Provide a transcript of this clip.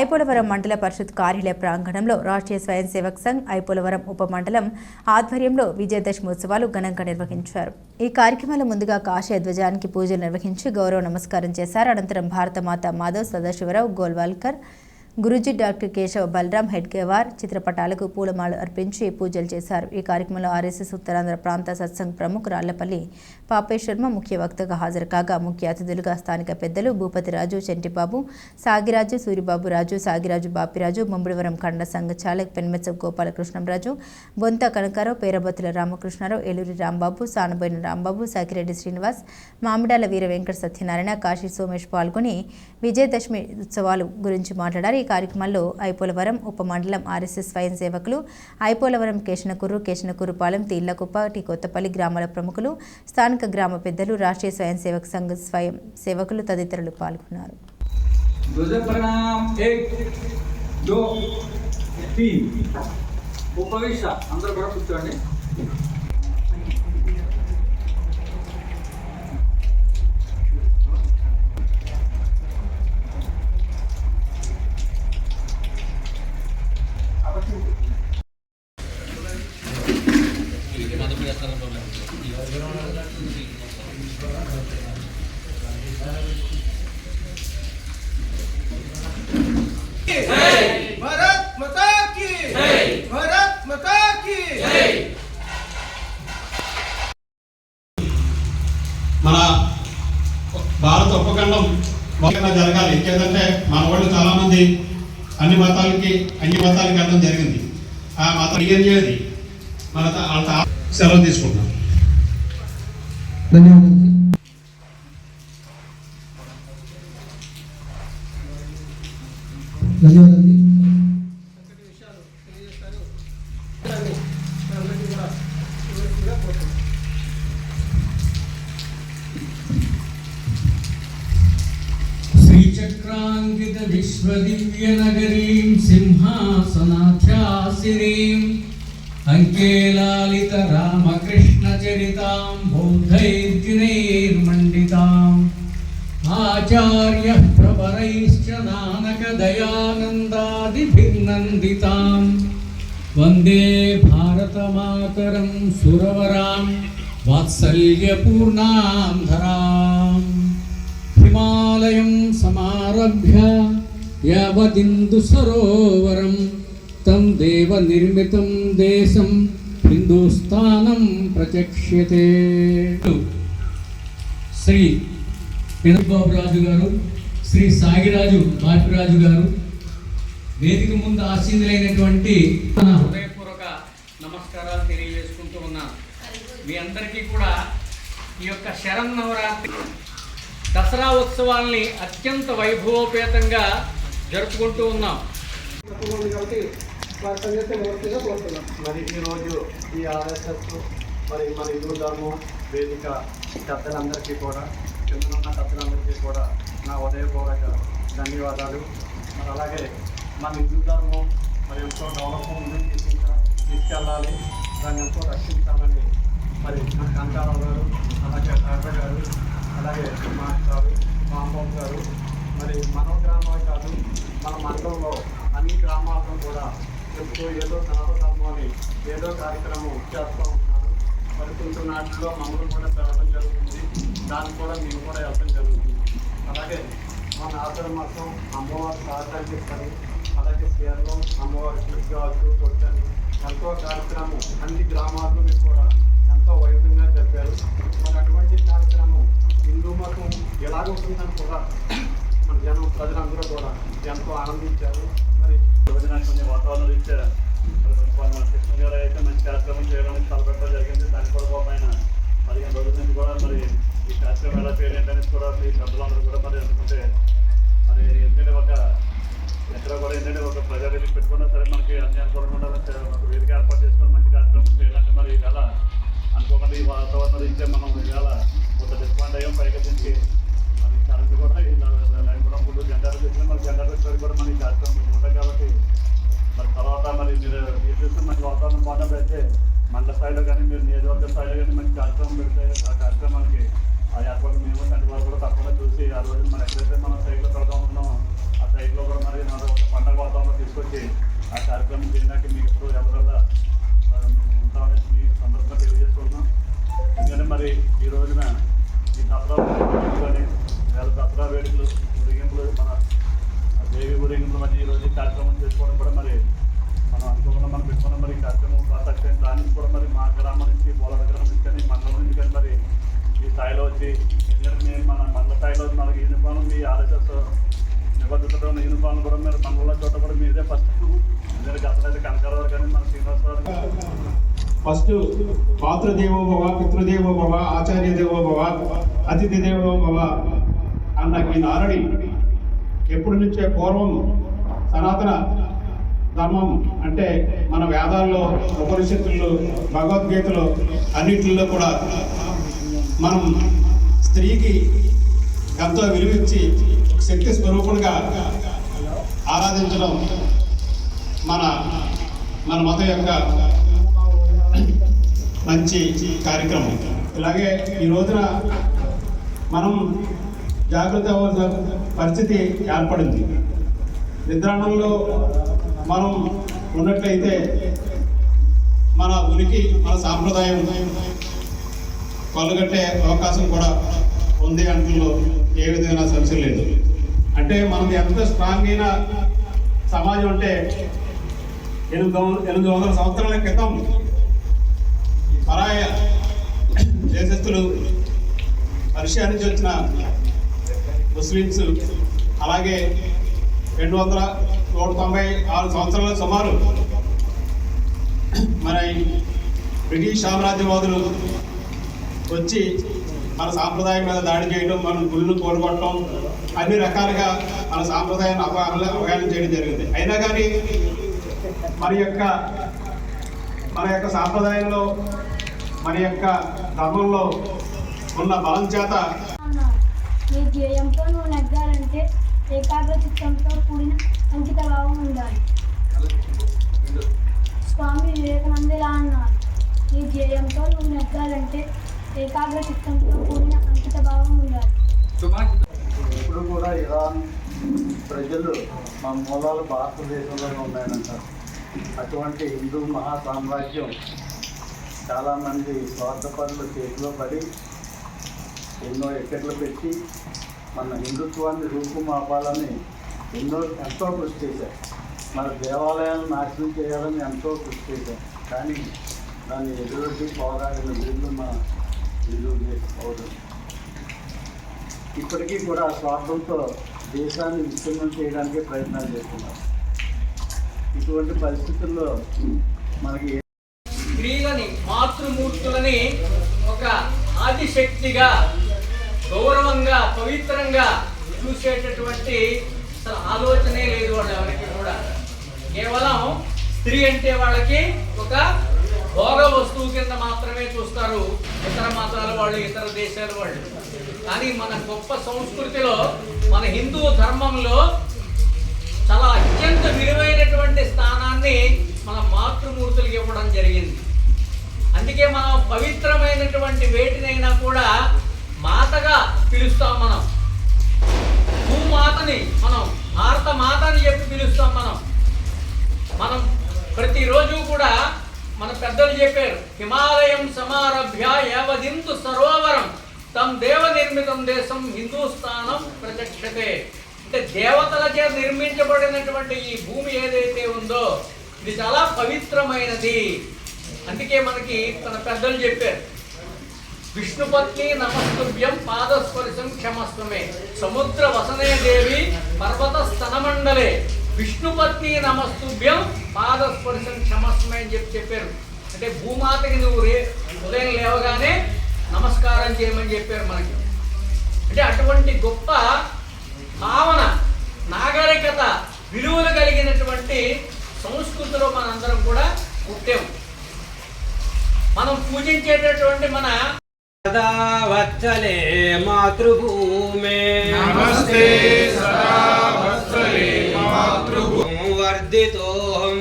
ఐపోలవరం మండల పరిషత్ కార్యాలయ ప్రాంగణంలో రాష్ట్రీయ స్వయం సేవక్ సంఘ్ ఐపోలవరం ఉప మండలం ఆధ్వర్యంలో విజయదశమి ఉత్సవాలు ఘనంగా నిర్వహించారు. ఈ కార్యక్రమంలో ముందుగా కాషాయ ధ్వజానికి పూజలు నిర్వహించి గౌరవ నమస్కారం చేశారు. అనంతరం భారతమాత మాధవ్ సదాశివరావు గోల్వాల్కర్ గురుజీ డాక్టర్ కేశవ్ బలరాం హెడ్గేవార్ చిత్రపటాలకు పూలమాల అర్పించి పూజలు చేశారు. ఈ కార్యక్రమంలో ఆర్ఎస్ఎస్ ఉత్తరాంధ్ర ప్రాంత సత్సంగ్ ప్రముఖ్ రాళ్ళపల్లి పాపేశ్వర్మ ముఖ్య వక్తగా హాజరు కాగా ముఖ్య అతిథులుగా స్థానిక పెద్దలు భూపతిరాజు చెంటిబాబు సాగిరాజు సూరిబాబు రాజు సాగిరాజు బాపిరాజు ముంబడివరం కండ సంఘ చాలక్ పెన్మెత్స గోపాలకృష్ణంరాజు బొంత కనకారావు పేరబత్తుల రామకృష్ణారావు ఏలూరి రాంబాబు సానబోయిన రాంబాబు సాకిరెడ్డి శ్రీనివాస్ మామిడాల వీర వెంకట సత్యనారాయణ కాశీ సోమేష్ పాల్గొని విజయదశమి ఉత్సవాలు గురించి మాట్లాడారు. ఈ కార్యక్రమంలో ఐపోలవరం ఉపమండలం ఆర్ఎస్ఎస్ స్వయం సేవకులు ఐపోలవరం కేశనకూరు కేశనకూరుపాలెం తీళ్ళకుప్ప టీ కొత్తపల్లి గ్రామాల ప్రముఖులు స్థానిక గ్రామ పెద్దలు రాష్ట్రీయ స్వయం సేవక సంఘ స్వయం సేవకులు తదితరులు పాల్గొన్నారు. అందరూ కూడా కూర్చోండి. ఎక్కేదంటే మన వాళ్ళు చాలామంది అన్ని మతాలకి అన్ని మతాలకి అర్థం జరిగింది. ఆ మతం ఏం చేయదు. మన సెలవు తీసుకుంటాం ధన్యవాదాలు. विश्वदिव्यनगरीं सिंहासनाख्यासिनीम् अङ्केलालित रामकृष्णचरितां बौद्धैर्जिनैर्मण्डिताम् आचार्यः प्रवरैश्च नानकदयानन्दादिभिर्नन्दिताम् वन्दे भारतमातरं सुरवरां वात्सल्यपूर्णां धराम् हिमालयं समारभ्य यावदिन्दुसरोवरं तं देवनिर्मितं देशं हिन्दुस्थानं ప్రచక్ష్యతే శ్రీ పినబాబురాజు గారు శ్రీ సాగిరాజు బాపిరాజు గారు వేదిక ముందు ఆశీనులైనటువంటి మన హృదయపూర్వక నమస్కారాలు తెలియజేసుకుంటూ ఉన్నాను మీ అందరికీ కూడా ఈ యొక్క శరన్నవరాత్రి దసరా ఉత్సవాల్ని అత్యంత వైభవోపేతంగా జరుపుకుంటూ ఉన్నాం. మరి ఈరోజు ఈ ఆర్ఎస్ఎస్ మరి మన హిందూ ధర్మం వేదిక పెద్దలందరికీ కూడా కిందనున్న పెద్దలందరికీ కూడా నా ఉదయపూర్వక ధన్యవాదాలు. మరి అలాగే మన హిందూ ధర్మం మరి ఎంతో డెవలప్ ముందుకు తీసుకుంటా తీసుకెళ్ళాలి. దాన్ని ఎంతో రక్షించాలని మరి మన కాంతారావు గారు అలాగే తాత గారు అలాగే మా చారు మా అమ్మ గారు మరి మన గ్రామమే కాదు మన మండలంలో అన్ని గ్రామాలను కూడా ఎప్పుడూ ఏదో సనాతన ఏదో కార్యక్రమం చేస్తూ ఉంటున్నారు మరి కొంచెం నాటిలో మమ్మల్ని కూడా పెరగడం జరుగుతుంది. దాన్ని కూడా మేము కూడా వెళ్ళడం జరుగుతుంది. అలాగే మన ఆఖరి మాసం అమ్మవారి సహకారం ఇస్తారు. అలాగే సీఎంలో అమ్మవారి గాజు కొట్టని ఎంతో కార్యక్రమం అన్ని గ్రామాల్లో కూడా ఎంతో వైభవంగా జరిపారు. మరి అటువంటి కార్యక్రమం హిందూ మతం ఎలాగుంటుందని కూడా మన జనం ప్రజలందరూ కూడా ఎంతో ఆనందించారు. మరి రోజున కొన్ని వాతావరణం ఇచ్చారు. కృష్ణ గారు అయితే మంచి కార్యక్రమం చేయడానికి తలపెట్టడం జరిగింది. దాని కొరకు ఆయన పదిహేను రోజుల నుంచి కూడా మరి ఈ కార్యక్రమం ఎలా చేయాలి కూడా మీ పెద్దలందరూ కూడా మరి అనుకుంటే మరి ఎందుకంటే ఒక ఎక్కడ కూడా ఏంటంటే ఒక ప్రజావేదిక పెట్టుకున్నా సరే మనకి అన్ని అనుకోకుండా ఉండాలని ఒక వేదిక ఏర్పాటు చేసుకొని మంచి కార్యక్రమం చేయాలంటే మరి ఇవాళ అనుకోకుండా ఈ వాతావరణం ఇచ్చే మనం ఇవాళ Entonces cuando hay un parque que కూడా మీరు మనలో చోట కూడా మీదే ఫస్ట్. మీరు గతలేదు కనకారావు కానీ మన శ్రీనివాసరావు ఫస్ట్ మాతృదేవో భవ పితృదేవో భవ ఆచార్య దేవో భవ అతిథి దేవో భవ అన్న ఈ నారడి ఎప్పటి నుంచే పూర్వం సనాతన ధర్మం అంటే మన వేదాల్లో ఉపనిషత్తుల్లో భగవద్గీతలో అన్నిటిలో కూడా మనం స్త్రీకి ఎంతో విలువించి శక్తి స్వరూపుడుగా ఆరాధించడం మన మన మతం యొక్క మంచి కార్యక్రమం. ఇలాగే ఈ రోజున మనం జాగ్రత్త అవ్వాల్సిన పరిస్థితి ఏర్పడింది. నిద్రాణంలో మనం ఉన్నట్లయితే మన ఉనికి మన సాంప్రదాయం కొలగట్టే అవకాశం కూడా ఉంది అంటులో ఏ విధమైన సమస్య లేదు. అంటే మనం ఎంత స్ట్రాంగ్ అయిన సమాజం అంటే ఎనిమిది ఎనిమిది వందల సంవత్సరాల క్రితం పరాయ దేశస్తులు రష్యా నుంచి వచ్చిన ముస్లిమ్స్ అలాగే రెండు వందల నూట తొంభై ఆరు సంవత్సరాల సుమారు మన బ్రిటిష్ సామ్రాజ్యవాదులు వచ్చి మన సాంప్రదాయం మీద దాడి చేయడం మన గుళ్ళు కోరుకోవటం అన్ని రకాలుగా మన సాంప్రదాయాన్ని అవగాహన అవగాహన చేయడం జరిగింది. అయినా కానీ మన యొక్క మన యొక్క సాంప్రదాయంలో మన యొక్క ధర్మంలో ఉన్న బలం చేత నీ ధ్యేయంతో నువ్వు నెగ్గాలంటే ఏకాగ్ర చిత్తంతో కూడిన అంకిత భావం ఉండాలి. స్వామి వివేకానంద ఇలా అన్నారు. నీ ధ్యేయంతో నువ్వు నెగ్గాలంటే ఏకాగ్ర చిత్తంతో కూడిన అంకిత భావం ఉండాలి. ఇప్పుడు కూడా ఇరాన్ ప్రజలు మా మూలాలు భారతదేశంలోనే ఉన్నాయంటారు అటువంటి హిందూ మహా సామ్రాజ్యం చాలామంది స్వార్థపరుల చేతిలో పడి ఎన్నో ఎక్కట్లు పెట్టి మన హిందుత్వాన్ని రూపుమాపాలని ఎన్నో ఎంతో కృషి చేశారు. మన దేవాలయాలను నాశనం చేయాలని ఎంతో కృషి చేశారు. కానీ దాన్ని ఎదురొడ్డి పోరాడిన వీళ్ళు మన హిందూ దేశ పౌరులు. ఇప్పటికీ కూడా స్వార్థంతో దేశాన్ని విచ్ఛిన్నం చేయడానికి ప్రయత్నాలు చేస్తున్నారు. ఇటువంటి పరిస్థితుల్లో మనకి స్త్రీలని మాతృమూర్తులని ఒక ఆదిశక్తిగా గౌరవంగా పవిత్రంగా చూసేటటువంటి అసలు ఆలోచనే లేదు వాళ్ళు ఎవరికి కూడా. కేవలం స్త్రీ అంటే వాళ్ళకి ఒక భోగ వస్తువు కింద మాత్రమే చూస్తారు. ఇతర మతాల వాళ్ళు ఇతర దేశాల వాళ్ళు. కానీ మన గొప్ప సంస్కృతిలో మన హిందూ ధర్మంలో చాలా అత్యంత విలువైనటువంటి స్థానాన్ని మన మాతృమూర్తులకు ఇవ్వడం జరిగింది. అందుకే మనం పవిత్రమైనటువంటి వేటినైనా కూడా మాతగా పిలుస్తాం మనం. భూమాతని మనం భారత మాత అని చెప్పి పిలుస్తాం మనం. మనం ప్రతిరోజు కూడా మన పెద్దలు చెప్పారు హిమాలయం సమారభ్య యావదింతు సరోవరం తం దేవ నిర్మితం దేశం హిందూస్థానం ప్రత్యక్షతే. అంటే దేవతలచే నిర్మించబడినటువంటి ఈ భూమి ఏదైతే ఉందో ఇది చాలా పవిత్రమైనది. అందుకే మనకి తన పెద్దలు చెప్పారు విష్ణుపత్ని నమస్తుభ్యం పాదస్పర్శం క్షమస్వమే సముద్ర వసనే దేవి పర్వత స్తనమండలే విష్ణుపత్ని నమస్తుభ్యం పాదస్పర్శం క్షమస్మే అని చెప్పి చెప్పారు. అంటే భూమాతకి నువ్వు రే ఉదయం లేవగానే నమస్కారం చేయమని చెప్పారు మనకి. అంటే అటువంటి గొప్ప భావన నాగరికత విలువలు కలిగినటువంటి సంస్కృతిలో మనందరం కూడా పుట్టాము మనం పూజించేటటువంటి మన సదా వచ్చలే మాతృభూమే. నమస్తే సదా వర్ధితోహం